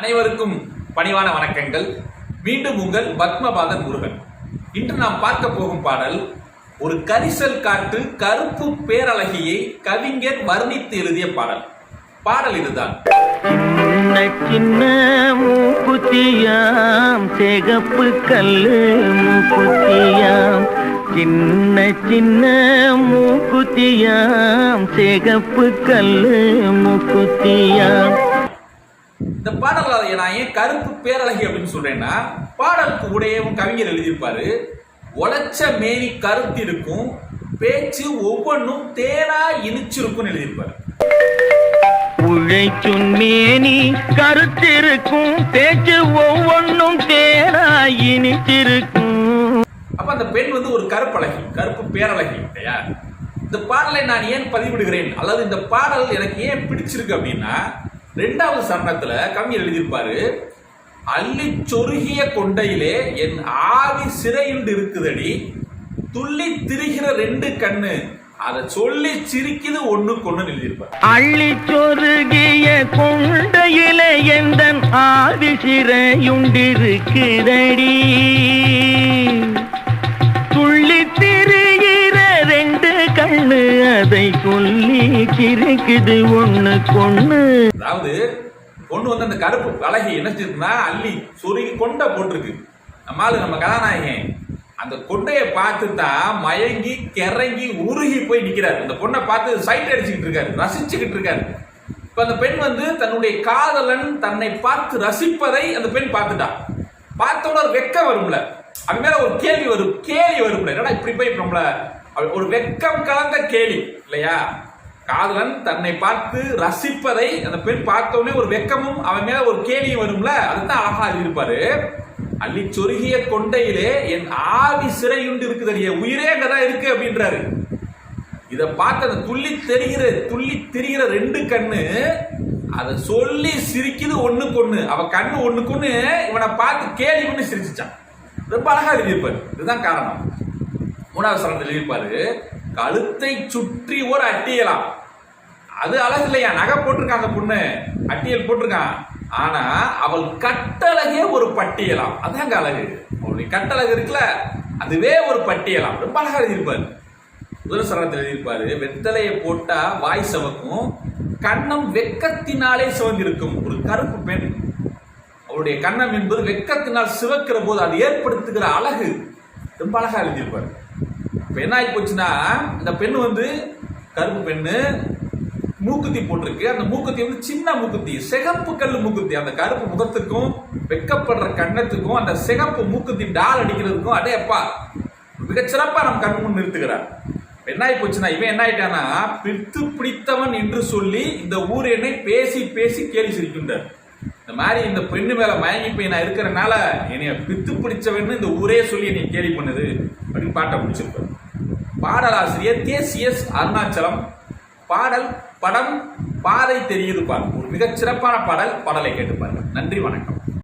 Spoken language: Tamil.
அனைவருக்கும் பணிவான வணக்கங்கள். மீண்டும் உங்கள் பத்மபாதன் முருகன். இன்று நாம் பார்க்க போகும் பாடல் ஒரு கரிசல் காட்டு கருப்பு பேரழகியை கவிஞர் வர்ணித்து எழுதிய பாடல். பாடல் இதுதான். சின்ன சின்ன மூக்குத்தியாம் சிகப்பு கல்லு மூக்குத்தியாம். சின்ன சின்ன மூக்குத்தியாம் சிகப்பு கல்லு மூக்குத்தியாம். இந்த பாடல் நான் ஏன் கருப்பு பேரழகி அப்படின்னு சொல்றேன்னா பாடலுக்கு உடையவும் கவிஞர் எழுதியிருப்பாரு. உழைச்ச மேனி கருத்து இருக்கும் பேச்சு ஒவ்வொன்றும் தேனா இனிச்சிருக்கும்னு எழுதியிருப்பாரு. உழைச்சும் மேனி கருத்திருக்கும் பேச்சு ஒவ்வொன்றும் தேனாய் இனிச்சிருக்கும். அப்ப அந்த பெண் வந்து ஒரு கருப்பழகி கருப்பு பேரழகி இல்லையா? இந்த பாடலை நான் ஏன் பதிவிடுகிறேன்? அல்லது இந்த பாடல் எனக்கு ஏன் பிடிச்சிருக்கு அப்படின்னா ரெண்டாவது சரணத்துல கவிஞர் எழுதியிருப்பாரு அள்ளி சொருகிய கொண்டையிலே என் ஆவி சிறையுண்டு இருக்குதடி. துள்ளி திரிகிற ரெண்டு கண்ணு. அதை சொல்லி சிரிக்குது ஒண்ணு கொண்டு எழுதியிருப்பாரு. அள்ளி சொருகிய கொண்டையிலே எந்த ஆவி சிறையுண்டிருக்குதடி. துள்ளி திரிகிற ரெண்டு கண்ணு அதை சொல்லி சிரிக்குது ஒண்ணு. கொண்ணு அதாவது பொண்ணு வந்து அந்த கருப்பு பலகி என்ன அள்ளி சுருகி கொண்டை போட்டிருக்கு. நம்மால நம்ம கதாநாயகன். அந்த கொண்டையை பார்த்து தான் மயங்கி கிறங்கி உருகி போய் நிற்கிறாரு அந்த பொண்ணை பார்த்து சைட் அடிச்சுக்கிட்டு இருக்காரு ரசிச்சுக்கிட்டு இருக்காரு. இப்போ அந்த பெண் வந்து தன்னுடைய காதலன் தன்னை பார்த்து ரசிப்பதை அந்த பெண் பார்த்துட்டா. பார்த்தோட ஒரு வெக்கம் வரும்ல. அது மேல ஒரு கேள்வி வரும் கேலி வரும்ல. என்னடா இப்படி போய் நம்மள ஒரு வெக்கம் கலந்த கேலி இல்லையா? காதலன் தன்னை பார்த்து ரசிப்பதை அந்த பெண் பார்த்தோடனே ஒரு வெக்கமும் அவன் மேல ஒரு கேலியும் வரும்ல? அதுதான் அழகா இருப்பாரு அள்ளி சொருகிய கொண்டையிலே என் ஆவி சிறையுண்டு இருக்குது என் உயிரே அங்கதான் இருக்கு அப்படின்றாரு. இதை பார்த்து அந்த துள்ளி தெரிகிற துள்ளி திரிகிற ரெண்டு கண்ணு அதை சொல்லி சிரிக்குது ஒண்ணுக்கு ஒண்ணு அவ கண்ணு ஒண்ணுக்கு ஒண்ணு இவனை பார்த்து கேலி பண்ணி சிரிச்சுச்சான். ரொம்ப அழகா எழுதியிருப்பாரு. இதுதான் காரணம். மூணாவது சரணத்தில் எழுதியிருப்பாரு கழுத்தை சுற்றி ஒரு அட்டியலாம். அது அழகு இல்லையா நகை போட்டிருக்காங்க பொண்ணு. அட்டியல் போட்டிருக்கான். ஆனா அவள் கட்டழகே ஒரு பட்டியலாம். அதாங்க அழகு. அவளுடைய கட்டழகு இருக்குல்ல அதுவே ஒரு பட்டியலாம். ரொம்ப அழகாக எழுதியிருப்பாரு. முதல் சரணத்தில் எழுதியிருப்பாரு வெத்தலையை போட்டா வாய் சவக்கும் கண்ணம் வெக்கத்தினாலே சிவந்திருக்கும். ஒரு கருப்பு பெண். அவருடைய கண்ணம் என்பது வெக்கத்தினால் சிவக்கிற போது அது ஏற்படுத்துகிற அழகு. ரொம்ப அழகாக எழுதியிருப்பாரு. இப்போ என்ன ஆகி போச்சுன்னா இந்த பெண் வந்து கருப்பு பெண்ணு மூக்குத்தி போட்டிருக்கு. அந்த மூக்குத்தி வந்து சின்ன மூக்குத்தி. சிகப்பு கல் மூக்குத்தி. அந்த கருப்பு முகத்துக்கும் வெக்கப்படுற கண்ணத்துக்கும் அந்த சிகப்பு மூக்குத்தி டால் அடிக்கிறதுக்கும் அடே அப்பா மிகச்சிறப்பா நம்ம கண் முன் நிறுத்துகிறார். என்ன ஆகி போச்சுன்னா இவன் என்ன ஆயிட்டானா பித்து பிடித்தவன் என்று சொல்லி இந்த ஊர் என்னை பேசி பேசி கேலி சிரிக்கின்றார். இந்த மாதிரி இந்த பெண்ணு மேல மயங்கி போய் நான் இருக்கிறனால என்னைய பித்து பிடிச்சவன் இந்த ஊரே சொல்லி என்னை கேலி பண்ணுது அப்படின்னு பாட்டை முடிச்சிருப்பார். பாடலாசிரியர் கே சி எஸ் அருணாச்சலம் பாடல் படம் பாதை தெரியுது பார் ஒரு மிகச் சிறப்பான பாடல் பாடலை கேட்டு பாருங்க. நன்றி வணக்கம்.